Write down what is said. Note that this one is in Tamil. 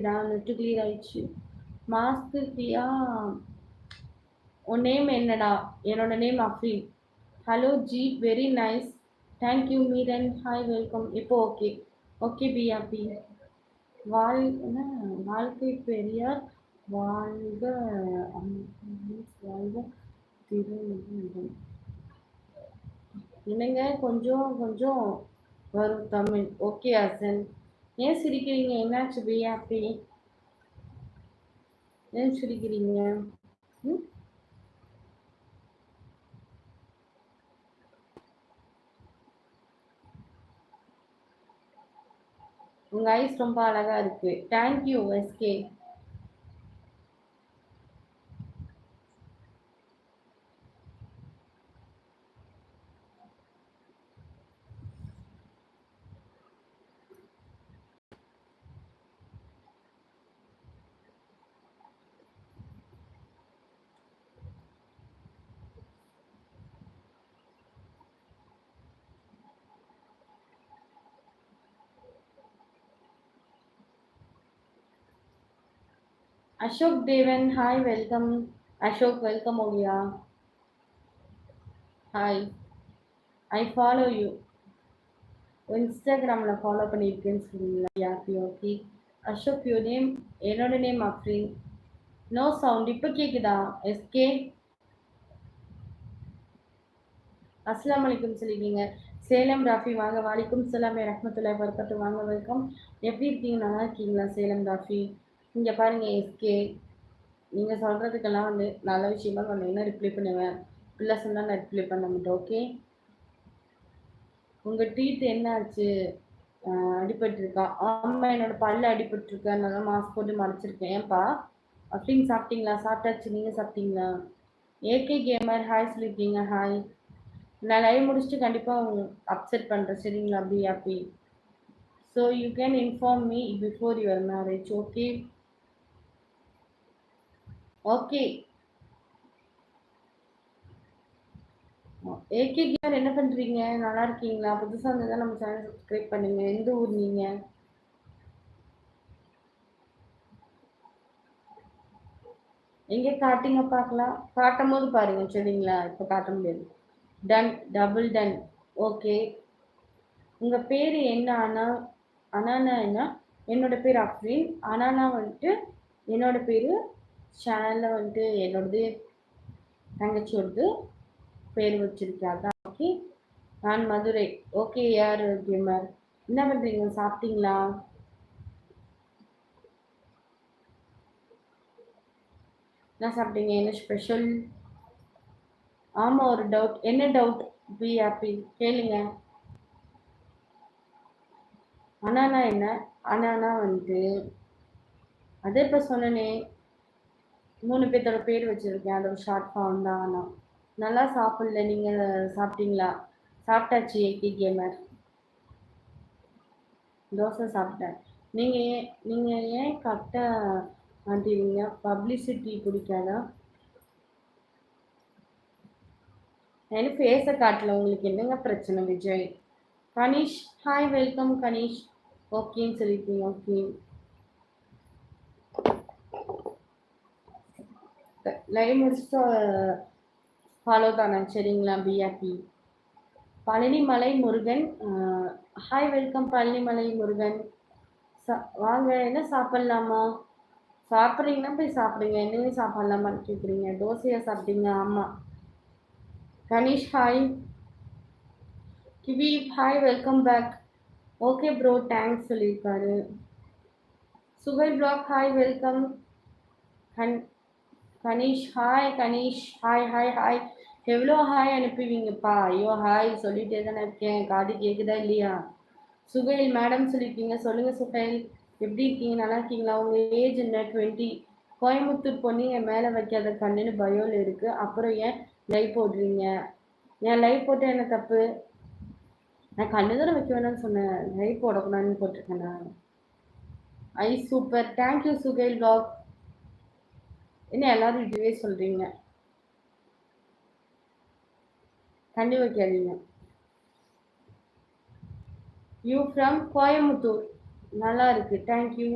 நெட்டு கிளியர் ஆயிடுச்சு மாஸ்க்கு ஃப்ரீயா உன் நேம் என்னடா என்னோட name Afreen hello ji very nice thank you Meeran hi welcome இப்போ ஓகே ஓகே பி ஹாப்பி வாழ் என்ன வாழ்க்கை பெரியார் வாழ்க வாழ்க திரு என்னங்க கொஞ்சம் கொஞ்சம் வரும் தமிழ் ஓகே அசன் ஏன் சிரிக்கிறீங்க? என்னாச்சு பிரியா? அப்படி. ஏன் சிரிக்கிறீங்க? ம்? உங்க ஐஸ் ரொம்ப அழகா இருக்கு. Thank you SK Ashok Devan hi welcome Ashok welcome Oviya hi I follow you இன்ஸ்டாகிராமில் ஃபாலோ பண்ணியிருக்கேன்னு சொல்லுங்களா யாப்பி ஓகே அசோக் யூ நேம் என்னோட நேம் அப்ரீன் நோ சவுண்ட் இப்போ கேட்குதா எஸ்கே அஸ்லாம் வலைக்கும் சொல்லியிருக்கீங்க சேலம் ராஃபி வாங்க வலைக்கும் சலாம் ரஹமத்துல்லா வரக்கட்டும் வாங்க வரைக்கும் எப்படி இருக்கீங்க? நல்லா இருக்கீங்களா சேலம் ராஃபி? இங்கே பாருங்கள் எஸ்கே நீங்கள் சொல்கிறதுக்கெல்லாம் வந்து நல்ல விஷயமா சொன்னீங்கன்னா ரிப்ளை பண்ணுவேன்? பிள்ளை சொன்னால் நான் ரிப்ளை பண்ண மாட்டேன் ஓகே உங்கள் டீத் என்ன ஆச்சு அடிபட்டுருக்கா? ஆமாம் என்னோட பல்லு அடிபட்டுருக்கா. நல்லா மாஸ்க் போட்டு மறைச்சிருக்கேன். ஏன்பா? அப்படின்னு சாப்பிட்டீங்களா? சாப்பிட்டாச்சு. நீங்கள் சாப்பிட்டீங்களா? ஏகே கேமர் ஹாய் சொல்லியிருக்கீங்க ஹாய் நான் லைவ் முடிச்சுட்டு கண்டிப்பாக அப்செட் பண்ணுறேன் சரிங்களா அப்படி so you can inform me before your marriage okay okay AK care என்ன பண்றீங்க? நல்லா இருக்கீங்களா? புதுசாக இருந்தால் நம்ம சேனல் சப்ஸ்கிரைப் பண்ணுங்க. எந்த ஊர் நீங்க? எங்கே காட்டுங்க பார்க்கலாம். காட்டும் போது பாருங்க சரிங்களா? இப்போ காட்ட முடியாது. டன் டபுள் டன் ஓகே உங்கள் பேர் என்ன? அனா அனானா என்ன? என்னோட பேர் அப்ரீன் அனானா வந்துட்டு என்னோட பேர் சேனலில் வந்துட்டு என்னோடது தங்கச்சியோடது பேர் வச்சிருக்கேன் அதான் ஓகே. நான் மதுரை. ஓகே யார் கேமர்? என்ன பண்ணுறீங்க சாப்பிட்டீங்களா? என்ன சாப்பிட்டீங்க? என்ன ஸ்பெஷல் ஆமாம் ஒரு டவுட் என்ன டவுட் பி ஹாப்பி கேளுங்க. அண்ணானா என்ன? அனானா வந்து அதே இப்போ சொன்னனே மூணு பேர்த்தோட பேர் வச்சுருக்கேன். அதோட ஷார்ட் ஃபார்ம் தான். ஆனால் நல்லா சாப்பிடல. நீங்கள் சாப்பிட்டீங்களா? சாப்பிட்டாச்சு ஏகே கேமர் தோசை சாப்பிட்டேன். நீங்கள் ஏன் நீங்கள் ஏன் கரெக்டாக மாட்டீங்க? பப்ளிசிட்டி பிடிக்காதா? எனக்கு ஃபேஸை காட்டல. உங்களுக்கு என்னங்க பிரச்சனை விஜய்? கனிஷ் ஹாய் வெல்கம் கனிஷ் ஓகேன்னு சொல்லியிருக்கீங்க ஓகே. லைவ் முடிச்சுட்டு ஃபாலோ தானே சரிங்களா PRP Palanimalai Murugan hi welcome Palanimalai Murugan. சா வாங்க என்ன சாப்பிட்லாமா? சாப்பிட்றீங்கன்னா போய் சாப்பிடுங்க என்னங்க சாப்பிட்லாமான்னு கேட்குறீங்க தோசையாக சாப்பிட்டீங்க? ஆமாம் Ganesh hi kiwi hi welcome back okay bro thanks சொல்லியிருக்காரு. சுகை பிளாக் ஹாய் வெல்கம் கண் Ganesh hi Ganesh hi hi hi எவ்வளோ ஹாய் அனுப்புவீங்கப்பா? ஐயோ ஹாய் சொல்லிட்டே தானே இருக்கேன். காது கேட்குதா இல்லையா? சுகைல் மேடம் சொல்லியிருக்கீங்க. சொல்லுங்கள் சுகைல். எப்படி இருக்கீங்க? நல்லா இருக்கீங்களா? உங்கள் ஏஜ் என்ன? டுவெண்ட்டி கோயம்புத்தூர் பொண்ணு என் மேலே வைக்காத கண்ணுன்னு பயோவில் இருக்குது அப்புறம் ஏன் லைவ் போடுறீங்க? என் லைவ் போட்டால் என்ன தப்பு? நான் கண்ணு தானே வைக்க வேணாம்னு சொன்னேன். லைவ் போடக்கூடாதுன்னு போட்டிருக்கேன் நான். ஐ super thank you Suhail black என்ன எல்லாரும் இதுவே சொல்றீங்க? கண்டிப்பா வைக்காதீங்க. You from Coimbatore. நல்லா இருக்கு. Thank you